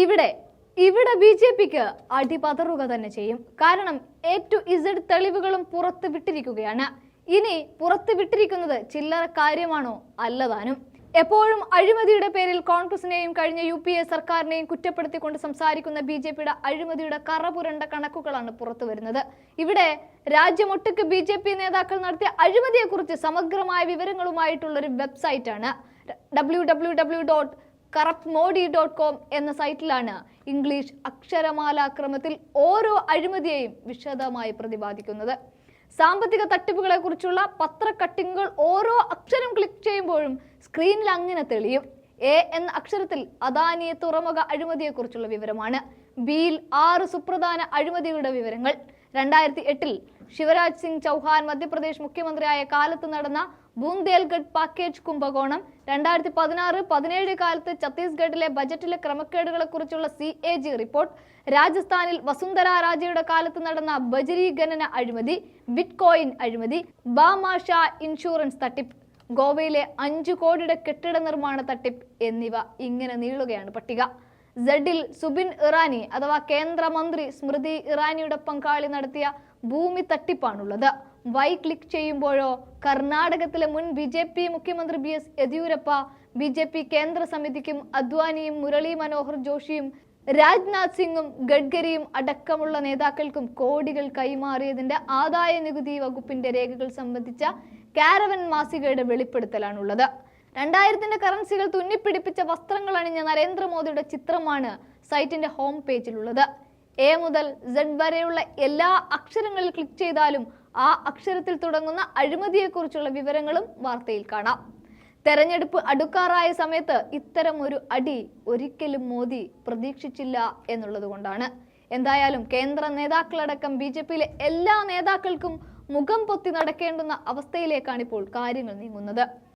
ഇവിടെ ഇവിടെ B J പിക്ക് അടിപതറുക തന്നെ ചെയ്യും. കാരണം എ ടു ഇസഡ് തെളിവുകളും പുറത്ത് വിട്ടിരിക്കുകയാണ്. ഇനി പുറത്ത് വിട്ടിരിക്കുന്നത് ചില്ലറ കാര്യമാണോ? അല്ലതാനും. എപ്പോഴും അഴിമതിയുടെ പേരിൽ കോൺഗ്രസിനെയും കഴിഞ്ഞ യു പി എ സർക്കാരിനെയും കുറ്റപ്പെടുത്തിക്കൊണ്ട് സംസാരിക്കുന്ന ബി ജെ പിയുടെ അഴിമതിയുടെ കറപുരണ്ട കണക്കുകളാണ് പുറത്തു വരുന്നത്. ഇവിടെ രാജ്യമൊട്ടുക്ക് ബി ജെ പി നേതാക്കൾ നടത്തിയ അഴിമതിയെക്കുറിച്ച് സമഗ്രമായ വിവരങ്ങളുമായിട്ടുള്ള ഒരു വെബ്സൈറ്റാണ്. W W W dot corrupt Modi dot com എന്ന സൈറ്റിലാണ് ഇംഗ്ലീഷ് അക്ഷരമാലാക്രമത്തിൽ ഓരോ അഴിമതിയെയും വിശദമായി പ്രതിപാദിക്കുന്നത്. സാമ്പത്തിക തട്ടിപ്പുകളെ കുറിച്ചുള്ള പത്ര കട്ടിങ്ങുകൾ ഓരോ അക്ഷരം ക്ലിക്ക് ചെയ്യുമ്പോഴും സ്ക്രീനിൽ അങ്ങനെ തെളിയും. എ എന്ന അക്ഷരത്തിൽ അദാനിയ തുറമുഖ അഴിമതിയെക്കുറിച്ചുള്ള വിവരമാണ്. ബിയിൽ ആറ് സുപ്രധാന അഴിമതികളുടെ വിവരങ്ങൾ. രണ്ടായിരത്തി എട്ടിൽ ശിവരാജ് സിംഗ് ചൗഹാൻ മധ്യപ്രദേശ് മുഖ്യമന്ത്രിയായ കാലത്ത് നടന്ന ബൂന്ദേൽഗഡ് പാക്കേജ് കുംഭകോണം. രണ്ടായിരത്തി പതിനാറ് പതിനേഴ് കാലത്ത് ഛത്തീസ്ഗഡിലെ ബജറ്റിലെ ക്രമക്കേടുകളെ കുറിച്ചുള്ള സി എ ജി റിപ്പോർട്ട്. രാജസ്ഥാനിൽ വസുന്ധര രാജയുടെ കാലത്ത് നടന്ന ബജരി ഗണന അഴിമതി ബിറ്റ് കോയിൻ അഴിമതി ബാമാഷ ഇൻഷുറൻസ് തട്ടിപ്പ് ഗോവയിലെ അഞ്ചു കോടിയുടെ കെട്ടിട നിർമ്മാണ തട്ടിപ്പ് എന്നിവ ഇങ്ങനെ നീളുകയാണ് പട്ടിക. സെഡിൽ സുബിൻ ഇറാനി അഥവാ കേന്ദ്രമന്ത്രി സ്മൃതി ഇറാനിയുടെ പങ്കാളി നടത്തിയ ഭൂമി തട്ടിപ്പാണുള്ളത്. വൈ ക്ലിക്ക് ചെയ്യുമ്പോഴോ കർണാടകത്തിലെ മുൻ ബി ജെ പി മുഖ്യമന്ത്രി B S Yeddyurappa B J P കേന്ദ്ര സമിതിക്കും അദ്വാനിയും മുരളി മനോഹർ ജോഷിയും രാജ്നാഥ് സിംഗും ഗഡ്കരിയും അടക്കമുള്ള നേതാക്കൾക്കും കോടികൾ കൈമാറിയതിന്റെ ആദായ നികുതി വകുപ്പിന്റെ രേഖകൾ സംബന്ധിച്ച കാരവൻ മാസികയുടെ വെളിപ്പെടുത്തലാണുള്ളത്. രണ്ടായിരത്തിന്റെ കറൻസികൾ തുന്നിപ്പിടിപ്പിച്ച വസ്ത്രങ്ങൾ അണിഞ്ഞ നരേന്ദ്രമോദിയുടെ ചിത്രമാണ് സൈറ്റിന്റെ ഹോം പേജിലുള്ളത് എ മുതൽ സെഡ് വരെയുള്ള എല്ലാ അക്ഷരങ്ങളിൽ ക്ലിക്ക് ചെയ്താലും ആ അക്ഷരത്തിൽ തുടങ്ങുന്ന അഴിമതിയെക്കുറിച്ചുള്ള വിവരങ്ങളും വാർത്തയിൽ കാണാം. തെരഞ്ഞെടുപ്പ് അടുക്കാറായ സമയത്ത് ഇത്തരം ഒരു അടി ഒരിക്കലും മോദി പ്രതീക്ഷിച്ചില്ല എന്നുള്ളത് കൊണ്ടാണ്. എന്തായാലും കേന്ദ്ര നേതാക്കളടക്കം ബി ജെ പിയിലെ എല്ലാ നേതാക്കൾക്കും മുഖം പൊത്തി നടക്കേണ്ടുന്ന അവസ്ഥയിലേക്കാണ് ഇപ്പോൾ കാര്യങ്ങൾ നീങ്ങുന്നത്.